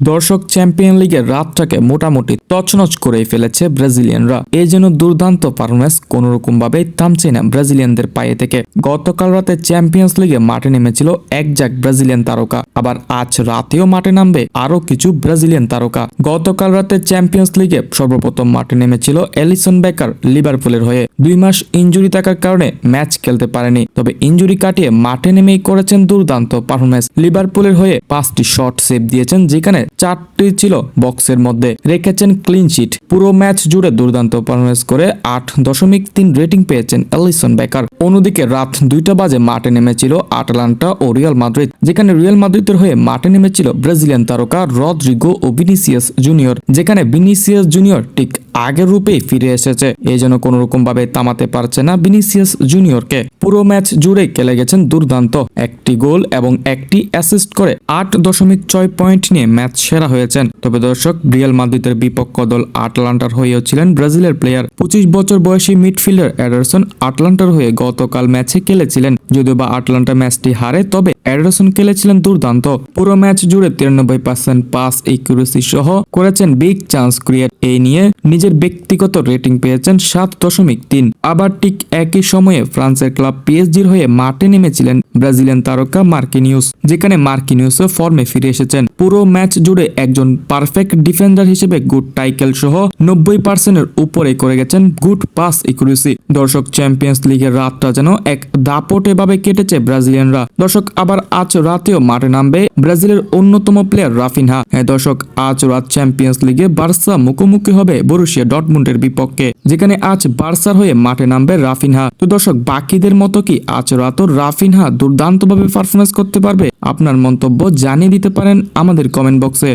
দর্শক চ্যাম্পিয়ন লিগের রাতটাকে মোটামুটি তছনছ করে ফেলেছে ব্রাজিলিয়ানরা। এই যেন দুর্দান্ত পারফরমেন্স কোন রকম ভাবে থামছে না ব্রাজিলিয়ানদের পায়ে থেকে। গতকাল রাতে চ্যাম্পিয়ন্স লিগে মাঠে নেমেছিল এক জাক ব্রাজিলিয়ান তারকা। আবার আজ রাতেও মাঠে নামবে আরও কিছু ব্রাজিলিয়ান তারকা। গতকাল রাতে চ্যাম্পিয়ন্স লিগে সর্বপ্রথম মাঠে নেমেছিল এলিসন বেকার লিভারপুলের হয়ে। দুই মাস ইঞ্জুরি থাকার কারণে ম্যাচ খেলতে পারেনি। তবে ইঞ্জুরি কাটিয়ে মাঠে নেমেই করেছেন দুর্দান্ত পারফরমেন্স লিভারপুলের হয়ে পাঁচটি শট সেভ দিয়েছেন, যেখানে চারটি ছিল বক্সের মধ্যে। রেখেছেন ক্লিন শিট পুরো ম্যাচ জুড়ে দুর্দান্ত পারফরমেন্স করে আট দশমিক তিন রেটিং পেয়েছেন এলিসন বেকার। অন্যদিকে রাত দুইটা বাজে মাঠে নেমেছিল আটলান্টা ও রিয়াল মাদ্রিদ। যেখানে রিয়াল মাদ্রিদের হয়ে মাঠে নেমেছিল ব্রাজিলিয়ান তারকা রদ্রিগো ও ভিনিসিয়াস জুনিয়র। যেখানে ভিনিসিয়াস জুনিয়র ঠিক আগের রূপেই ফিরে এসেছে। এই যেন কোনো রকম ভাবে থামাতে পারছে না ভিনিসিয়াস জুনিয়রকে। পুরো ম্যাচ জুড়ে খেলে গেছেন দুর্দান্ত। একটি গোল এবং একটি অ্যাসিস্ট করে আট দশমিক ছয় পয়েন্ট নিয়ে ম্যাচ সেরা হয়েছেন। তবে দর্শক, রিয়াল মাদ্রিদের বিপক্ষ দল আটলান্টার হয়েও ছিলেন ব্রাজিলের প্লেয়ার। পঁচিশ বছর বয়সী মিডফিল্ডার অ্যাডারসন আটলান্টার হয়ে গতকাল ম্যাচে খেলেছিলেন। যদিও বা আটলান্টা ম্যাচটি হারে, তবে অ্যাডারসন খেলেছিলেন দুর্দান্ত। পুরো ম্যাচ জুড়ে তিরানব্বই পার্সেন্ট পাস একুরেসি সহ করেছেন বিগ চান্স ক্রিয়েট। এই নিয়ে নিজের ব্যক্তিগত রেটিং পেয়েছেন সাত দশমিক তিন। আবার ঠিক একই সময়ে ফ্রান্সের ক্লাব পিএসজির হয়ে মাঠে নেমেছিলেন ব্রাজিলিয়ান তারকা মার্কিনিউস, যেখানে মার্কিনিউসও ফর্মে ফিরে এসেছেন। পুরো ম্যাচ জুড়ে একজন পারফেক্ট ডিফেন্ডার হিসেবে গুড টাইকেল সহ নব্বই পার্সেন্টের উপরে করে গেছেন গুড পাস ইকুরেসি। দর্শক চ্যাম্পিয়ন্স লিগের রাতটা যেন এক দাপটে ভাবে কেটেছে ব্রাজিলিয়ানরা। দর্শক, আবার আজ রাতেও মাঠে নামবে ব্রাজিলের অন্যতম প্লেয়ার রাফিনহা। হ্যাঁ দর্শক, আজ রাত চ্যাম্পিয়ন্স লিগে বার্সা মুখোমুখি হবে বরুশিয়া ডটমুন্ডের বিপক্ষে, যেখানে আজ বার্সার হয়ে মাঠে নামবে রাফিনহা। তো দর্শক, বাকিদের মতো কি আজ রাতও রাফিনহা দুর্দান্তভাবে পারফরমেন্স করতে পারবে? আপনার মন্তব্য জানিয়ে দিতে পারেন আমাদের কমেন্ট বক্সে